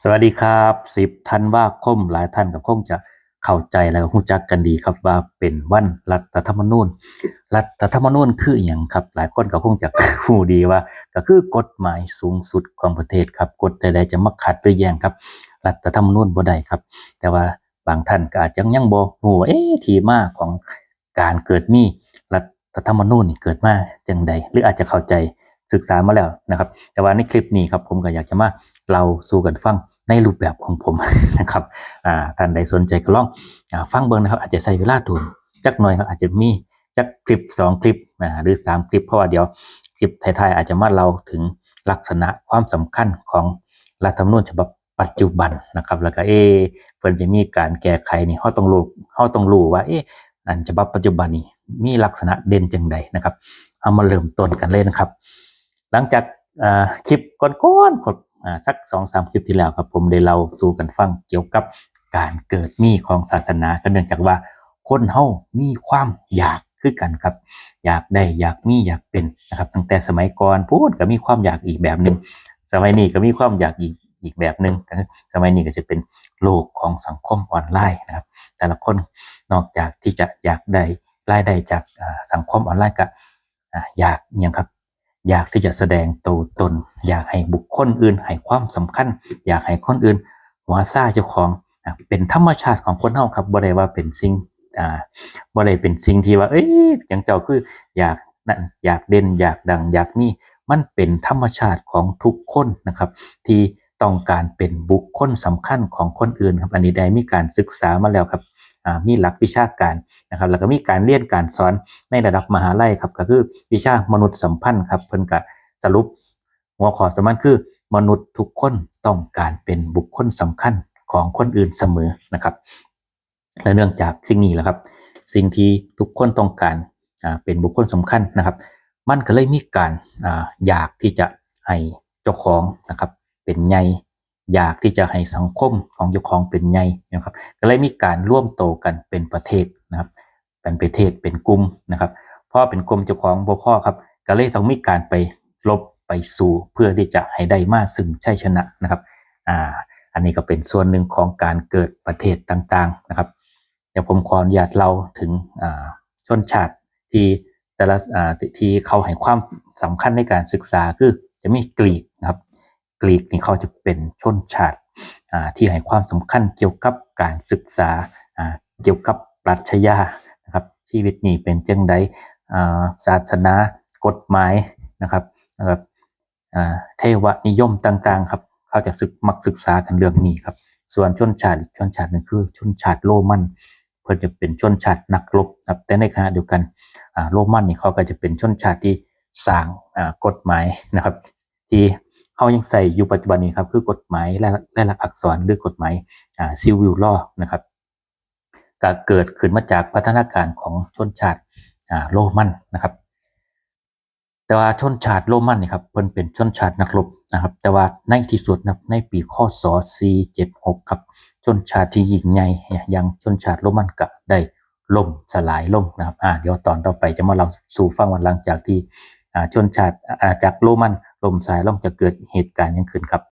สวัสดีครับสิบธันวาคมหลายท่านก็คงจะเข้าใจแล้วก็รู้จักกันดีครับว่าเป็นวันรัฐธรรมนูญ รัฐธรรมนูญคืออย่างครับ หลายคนก็คงจะรู้ดีว่า ก็คือกฎหมายสูงสุดของประเทศครับกฎใดๆจะมาขัดหรือแย้งครับ รัฐธรรมนูญบ่ได้ครับ แต่ว่าบางท่านก็อาจจะยังบ่รู้ว่าเอ๊ะที่มาของการเกิดมีรัฐธรรมนูญเกิดมาจังใดหรืออาจจะเข้าใจ ศึกษามาแล้วนะครับ แต่ว่าในคลิปนี้ครับผมก็อยากจะมาเล่าสู่กันฟังในรูปแบบของผมนะครับอ่าท่านใดสนใจก็ลองอฟังเบิ่งนะครับ อาจจะใช้เวลาทุนจักหน่อยครับอาจจะมีจักคลิปสองคลิปอ่าหรือสามคลิป เพราะว่าเดี๋ยวคลิปไทยๆอาจจะมาเล่าถึงลักษณะความสำคัญของรัฐธรรมนูญฉบับปัจจุบันนะครับ แล้วก็เอเพิ่นจะมีการแก้ไขนี่เฮาต้องรู้เฮาต้องรู้ว่าเอ๊ะอันฉบับปัจจุบันนี่มีลักษณะเด่นจังใดนะครับเอามาเริ่มต้นกันเลยนะครับ หลังจากคลิปก้อนๆกดสักสองสามคลิปที่แล้วครับ ผมได้เล่าสู่กันฟังเกี่ยวกับการเกิดมีของศาสนาก็เนื่องจากว่าคนเฮามีความอยากคือกันครับ อยากได้อยากมีอยากเป็นนะครับ ตั้งแต่สมัยก่อนพูดก็มีความอยากอีกแบบหนึ่งสมัยนี้ก็มีความอยากอีกอีกแบบหนึ่งสมัยนี้ก็จะเป็นโลกของสังคมออนไลน์นะครับ แต่ละคนนอกจากที่จะอยากได้รายได้จากสังคมออนไลน์ก็อยากอหยังครับ อยากที่จะแสดงตัวตน อยากให้บุคคลอื่นให้ความสำคัญ อยากให้คนอื่นหัวซ่าเจ้าของเป็นธรรมชาติของคนเฮาครับบ่ได้ว่าเป็นสิ่งอ่าบ่ได้เป็นสิ่งที่ว่า เอ้ยอย่างเจ้าคืออยากนั่นอยากเด่นอยากดัง อยากมีมันเป็นธรรมชาติของทุกคนนะครับ ที่ต้องการเป็นบุคคลสำคัญของคนอื่นครับอันนี้ได้มีการศึกษามาแล้วครับ มีหลักวิชาการนะครับแล้วก็มีการเรียนการสอนในระดับมหาลัยครับก็คือวิชามนุษยสัมพันธ์ครับเพิ่นก็สรุปหัวข้อสำคัญคือ มนุษย์ทุกคนต้องการเป็นบุคคลสำคัญของคนอื่นเสมอนะครับและเนื่องจากสิ่งนี้แหละครับ สิ่งที่ทุกคนต้องการเป็นบุคคลสำคัญนะครับ มันก็เลยมีการออยากที่จะให้เจ้าของนะครับ เป็นใหญ่ อยากที่จะให้สังคมของเจ้าของเป็นใหญ่นะครับก็เลยมีการร่วมโตกันเป็นประเทศนะครับ เป็นประเทศเป็นกลุ่มนะครับเพราะเป็นกลุ่มเจ้าของบ่พอครับก็เลยต้องมีการไปลบไปสู่เพื่อที่จะให้ได้มาซึ่งชัยชนะนะครับอ่าอันนี้ก็เป็นส่วนหนึ่งของการเกิดประเทศต่างๆนะครับ เดี๋ยวผมขออนุญาตเล่าถึงอ่าชนชาติที่แต่ละอ่าที่เขาให้ความสำคัญในการศึกษาคือจะมีกรีกนะครับ กรีกนี่เขาจะเป็นชนชาติที่ให้ความสำคัญเกี่ยวกับการศึกษาเกี่ยวกับปรัชญานะครับชีวิตนี่เป็นจังใดศาสนากฎหมายนะครับนะครับเทวนิยมต่างๆครับเขาจะศึกมักศึกษากันเรื่องนี้ครับส่วนชนชาติชนชาติหนึ่งคือชนชาติโรมันเพื่อจะเป็นชนชาตินักรบครับแต่ในขณะเดียวกันโรมันนี่เขาก็จะเป็นชนชาติที่สร้างกฎหมายนะครับ ที่ เขายังใส่อยู่ปัจจุบันนี้ครับคือกฎหมายและหลักอักษรหรือกฎหมายอ่า civil law นะครับก็เกิดขึ้นมาจากพัฒนาการของชนชาติโรมันนะครับ แต่ว่าชนชาติโรมันนี่ครับเพิ่นเป็นชนชาตินักรบนะครับ แต่ว่าในที่สุดนะในปีคศ476ครับชนชาติที่ยิ่งใหญ่อย่างชนชาติโรมันก็ได้ล่มสลายลงนะครับอ่าเดี๋ยวตอนต่อไปจะมาเล่าสู่ฟังวันหลังจากที่ ชนชาติจากโรมันลมสายลงจะเกิดเหตุการณ์ยังขึ้นครับ